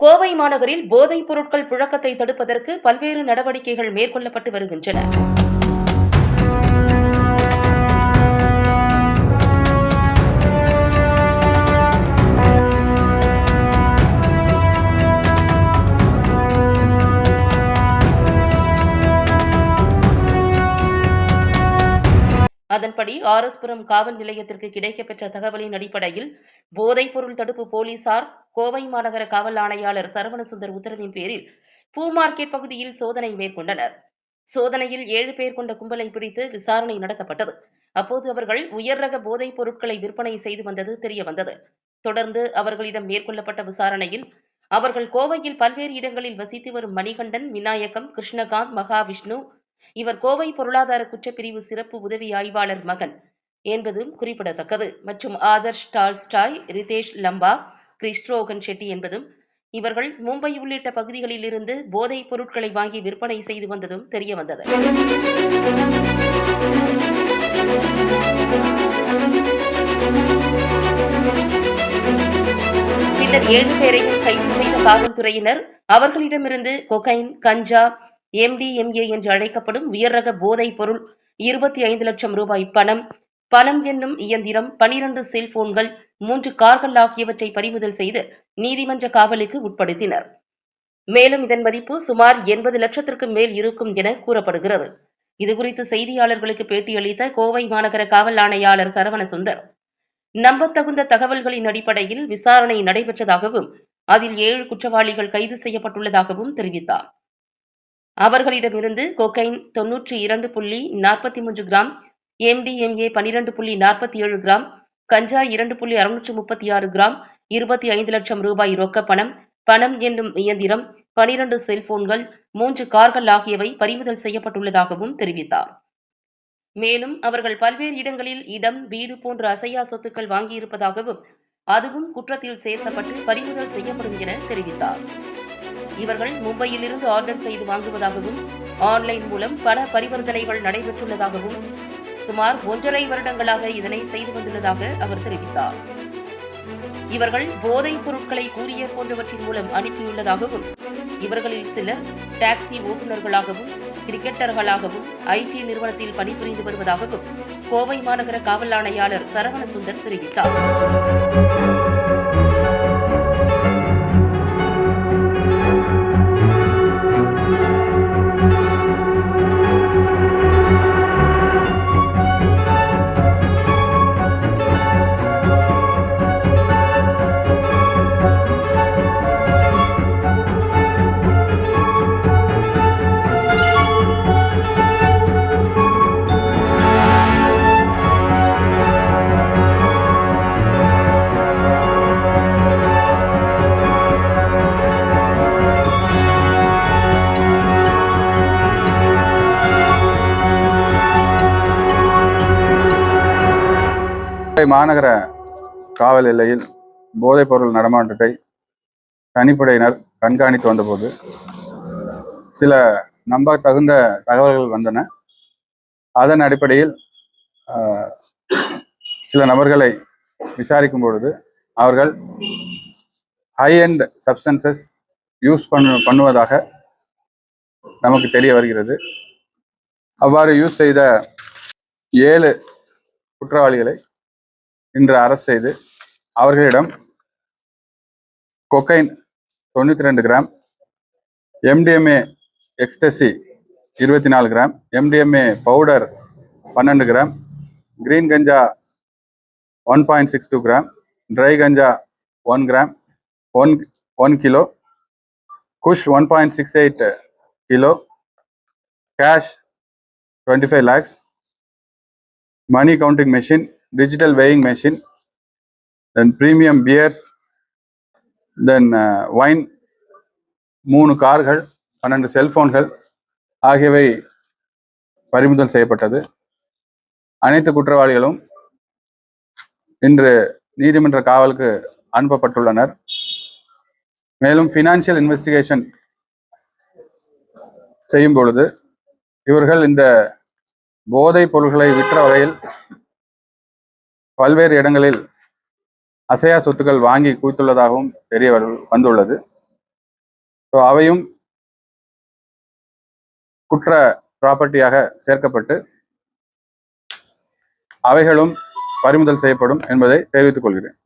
கோவை மாநகரில் போதைப் பொருட்கள் புழக்கத்தை தடுப்பதற்கு பல்வேறு நடவடிக்கைகள் மேற்கொள்ளப்பட்டு வருகின்றன. அதன்படி ஆர்எஸ்புரம் காவல் நிலையத்திற்கு கிடைக்கப்பெற்ற தகவலின் அடிப்படையில் போதைப் பொருள் தடுப்பு போலீசார் கோவை மாநகர காவல் ஆணையாளர் சரவணசுந்தர் உத்தரவின் பேரில் பூ மார்க்கெட் பகுதியில் சோதனை மேற்கொண்டனர். சோதனையில் ஏழு பேர் கொண்ட கும்பலை பிடித்து விசாரணை நடத்தப்பட்டது. அப்போது அவர்கள் உயர் ரக போதைப் பொருட்களை விற்பனை செய்து வந்தது தெரிய வந்தது. தொடர்ந்து அவர்களிடம் மேற்கொள்ளப்பட்ட விசாரணையில் அவர்கள் கோவையில் பல்வேறு இடங்களில் வசித்து வரும் மணிகண்டன் விநாயகம் கிருஷ்ணகாந்த் மகாவிஷ்ணு இவர் கோவை பொருளாதார குற்றப்பிரிவு சிறப்பு உதவி ஆய்வாளர் மகன் என்பதும் குறிப்பிடத்தக்கது. மற்றும் ஆதர்ஷ் டால்ஸ்டாய் ரிதேஷ் லம்பா கிறிஸ்டோகன் ஷெட்டி என்பதும் இவர்கள் மும்பை உள்ளிட்ட பகுதிகளில் இருந்து போதைப் பொருட்களை வாங்கி விற்பனை செய்து வந்ததும் தெரியவந்தது பின்னர் ஏழு பேரையும் கைது செய்த காவல்துறையினர் அவர்களிடமிருந்து கொகைன் கஞ்சா எம்டிஎம்ஏ என்று அழைக்கப்படும் உயர் ரக போதைப் பொருள் இருபத்தி ஐந்து லட்சம் ரூபாய் பணம் பணம் என்னும் இயந்திரம் பனிரண்டு செல்போன்கள் மூன்று கார்கள் ஆகியவற்றை பறிமுதல் செய்து நீதிமன்ற காவலுக்கு உட்படுத்தினர். மேலும் இதன் மதிப்பு சுமார் எண்பது லட்சத்திற்கு மேல் இருக்கும் என கூறப்படுகிறது. இதுகுறித்து செய்தியாளர்களுக்கு பேட்டியளித்த கோவை மாநகர காவல் ஆணையாளர் சரவண சுந்தர் நம்பத்தகுந்த தகவல்களின் அடிப்படையில் விசாரணை நடைபெற்றதாகவும் அதில் ஏழு குற்றவாளிகள் கைது செய்யப்பட்டுள்ளதாகவும் தெரிவித்தார். அவர்களிடமிருந்து கொக்கைன் தொன்னூற்றி இரண்டு புள்ளி நாற்பத்தி மூன்று கிராம் எம்டிஎம்ஏ பனிரெண்டு புள்ளி நாற்பத்தி ஏழு கிராம் கஞ்சா இரண்டு புள்ளி அறுநூற்று முப்பத்தி ஆறு கிராம் இருபத்தி ஐந்து லட்சம் ரூபாய் ரொக்க பணம் பணம் என்னும் இயந்திரம் பனிரண்டு செல்போன்கள் மூன்று கார்கள் ஆகியவை பறிமுதல் செய்யப்பட்டுள்ளதாகவும் தெரிவித்தார். மேலும் அவர்கள் பல்வேறு இடங்களில் இடம் வீடு போன்ற அசையா சொத்துக்கள் வாங்கியிருப்பதாகவும் அதுவும் குற்றத்தில் சேர்க்கப்பட்டு பறிமுதல் செய்யப்படும் என தெரிவித்தார். இவர்கள் மும்பையில் இருந்து ஆர்டர் செய்து வாங்குவதாகவும் ஆன்லைன் மூலம் பல பரிவர்த்தனைகள் நடைபெற்றுள்ளதாகவும் சுமார் ஒன்றரை வருடங்களாக இதனை செய்து வந்துள்ளதாக அவர் தெரிவித்தார். இவர்கள் போதைப் பொருட்களை கூரியர் போன்றவற்றின் மூலம் அனுப்பியுள்ளதாகவும் இவர்களில் சிலர் டாக்ஸி ஓட்டுநர்களாகவும் கிரிக்கெட்டர்களாகவும் ஐடி நிறுவனத்தில் பணிபுரிந்து வருவதாகவும் கோவை மாநகர காவல் ஆணையாளர் சரவண சுந்தர் தெரிவித்தார். மாநகர காவல் எல்லையில் போதைப்பொருள் நடமாட்டத்தை தனிப்படையினர் கண்காணித்து வந்தபோது சில நம்ப தகுந்த தகவல்கள் வந்தன. அதன் அடிப்படையில் சில நபர்களை விசாரிக்கும் பொழுது அவர்கள் ஹை அண்ட் சப்ஸ்டன்சஸ் யூஸ் பண்ணு பண்ணுவதாக நமக்கு தெரிய வருகிறது. அவ்வாறு யூஸ் செய்த ஏழு குற்றவாளிகளை இன்று அரெஸ்ட் செய்து அவர்களிடம் கொக்கைன் தொண்ணூற்றி ரெண்டு கிராம் எம்டிஎம்ஏ எக்ஸ்டசி இருபத்தி நாலு கிராம் எம்டிஎம்ஏ பவுடர் பன்னெண்டு gram green ganja one point six two gram dry ganja one gram one one kilo kush one point six eight kilo cash twenty five lakhs money counting machine digital weighing machine, then premium beers, then wine மூணு கார்கள் பன்னெண்டு செல்போன்கள் ஆகியவை பறிமுதல் செய்யப்பட்டது. அனைத்து குற்றவாளிகளும் இன்று நீதிமன்ற காவலுக்கு அனுப்பப்பட்டுள்ளனர். மேலும் ஃபினான்ஷியல் இன்வெஸ்டிகேஷன் செய்யும் பொழுது இவர்கள் இந்த போதைப் பொருள்களை விற்ற வகையில் பல்வேறு இடங்களில் அசையா சொத்துக்கள் வாங்கி குவித்துள்ளதாகவும் தெரிய வரு- வந்துள்ளது. ஸோ அவையும் குற்ற ப்ராப்பர்ட்டியாக சேர்க்கப்பட்டு அவைகளும் பறிமுதல் செய்யப்படும் என்பதை தெரிவித்துக் கொள்கிறேன்.